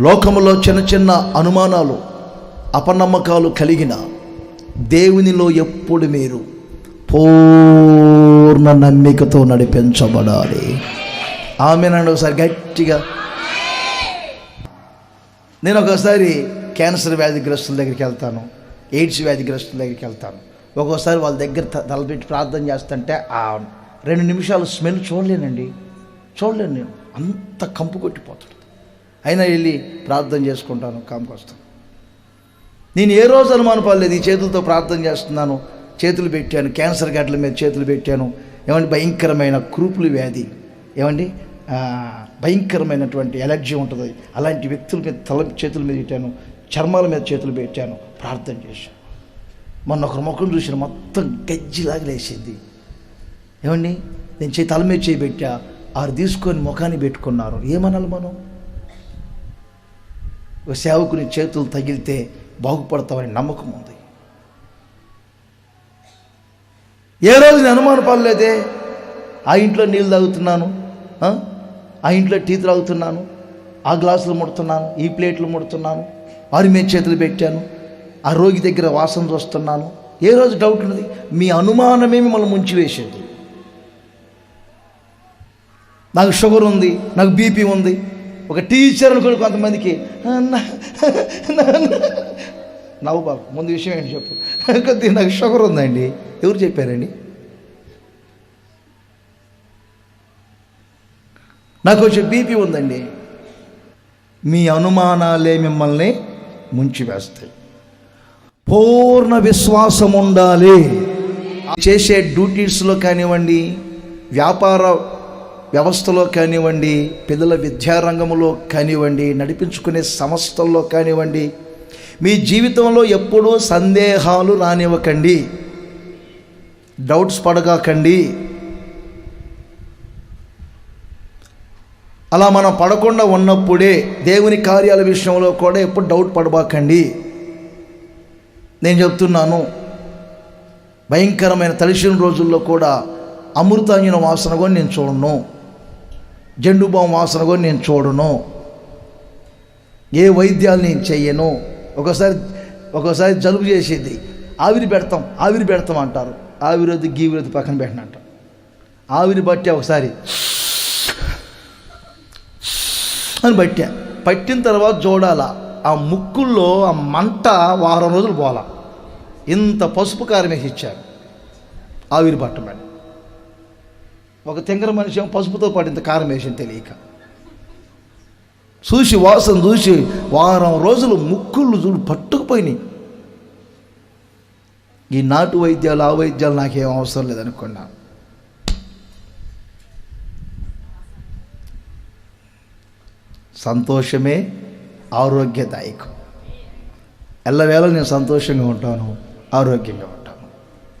లోకములో చిన్న చిన్న అనుమానాలు అపనమ్మకాలు కలిగిన దేవునిలో ఎప్పుడు మీరు పూర్ణ నమ్మికతో నడిపించబడాలి. ఆమెనండి ఒకసారి గట్టిగా. నేను ఒకసారి క్యాన్సర్ వ్యాధిగ్రస్తుల దగ్గరికి వెళ్తాను ఎయిడ్స్ వ్యాధిగ్రస్తుల దగ్గరికి వెళ్తాను. ఒక్కోసారి వాళ్ళ దగ్గర తలపెట్టి ప్రార్థన చేస్తుంటే ఆ రెండు నిమిషాలు స్మెల్ చూడలేనండి. చూడలేను నేను. అంత కంపు కొట్టిపోతాడు. అయినా వెళ్ళి ప్రార్థన చేసుకుంటాను కాముకు నేను ఏ రోజు అనుమానపడలేదు ఈ చేతులతో ప్రార్థన చేస్తున్నాను చేతులు పెట్టాను క్యాన్సర్ గడ్డల మీద చేతులు పెట్టాను. ఏమండి భయంకరమైన క్రూపులు వ్యాధి. ఏమండి భయంకరమైనటువంటి ఎలర్జీ ఉంటుంది. అలాంటి వ్యక్తుల మీద తల చేతుల మీద పెట్టాను చర్మాల మీద చేతులు పెట్టాను ప్రార్థన చేశాను. మొన్న ఒక ముఖం చూసిన మొత్తం గజ్జిలాగా లేచింది. ఏమండి నేను చేయి తల మీద చేయి పెట్టా ఆరు తీసుకొని ముఖాన్ని పెట్టుకున్నారు. ఏమనాలి మనం? ఒక సేవకుని చేతులు తగిలితే బాగుపడతామని నమ్మకం ఉంది. ఏ రోజు నేను అనుమానం పడలేదే? ఆ ఇంట్లో నీళ్ళు తాగుతున్నాను ఆ? ఇంట్లో టీ తాగుతున్నాను ఆ గ్లాసులు ముడుతున్నాను ఈ ప్లేట్లు ముడుతున్నాను వారి మీద చేతులు పెట్టాను ఆ రోగి దగ్గర వాసన చూస్తున్నాను. ఏ రోజు డౌట్ ఉన్నది? మీ అనుమానమే మిమ్మల్ని ముంచివేసేది నాకు షుగర్ ఉంది నాకు బీపీ ఉంది ఒక టీచర్ అనుకోండి కొంతమందికి. నవ్వు బాబు ముందు విషయం ఏంటి చెప్పు. కొద్దిగా నాకు షుగర్ ఉందండి. ఎవరు చెప్పారండి? నాకు వచ్చే బీపీ ఉందండి. మీ అనుమానాలే మిమ్మల్ని ముంచివేస్తాయి. పూర్ణ విశ్వాసం ఉండాలి. చేసే డ్యూటీస్లో కానివ్వండి వ్యాపార వ్యవస్థలో కానివ్వండి పిల్లల విద్యారంగంలో కానివ్వండి నడిపించుకునే సంస్థల్లో కానివ్వండి మీ జీవితంలో ఎప్పుడూ సందేహాలు రానివ్వకండి డౌట్స్ పడగాకండి. అలా మనం పడకుండా ఉన్నప్పుడే దేవుని కార్యాల విషయంలో కూడా ఎప్పుడు డౌట్ పడబాకండి. నేను చెప్తున్నాను భయంకరమైన తలిసిన రోజుల్లో కూడా అమృతాంజన వాసన కూడా నేను చూడను. జెండుబాం వాసన కూడా నేను చూడను. ఏ వైద్యాలు నేను చెయ్యను ఒకసారి ఒకసారి జలుబు చేసేది. ఆవిరి పెడతాం ఆవిరి పెడతాం అంటారు. ఆవిరొద్దు గీవిరొద్దు పక్కన పెట్టినట్టు ఆవిరి పట్టే ఒకసారి అని పట్టా. పట్టిన తర్వాత చూడాల. ఆ ముక్కుల్లో ఆ మంట వారం రోజులు పోలా. ఇంత పసుపు కారం వేసి ఇచ్చారు. ఆవిరి పట్టమని. ఒక తింగర మనిషి ఏమో పసుపుతో పాటు ఇంత కారం వేసింది తెలియక. చూసి వాసన చూసి వారం రోజులు ముక్కులు చూడు పట్టుకుపోయినాయి. ఈ నాటు వైద్యాలు ఆ వైద్యాలు నాకేం అవసరం లేదనుకున్నా సంతోషమే ఆరోగ్యదాయకం. ఎల్లవేళ నేను సంతోషంగా ఉంటాను ఆరోగ్యంగా ఉంటాను.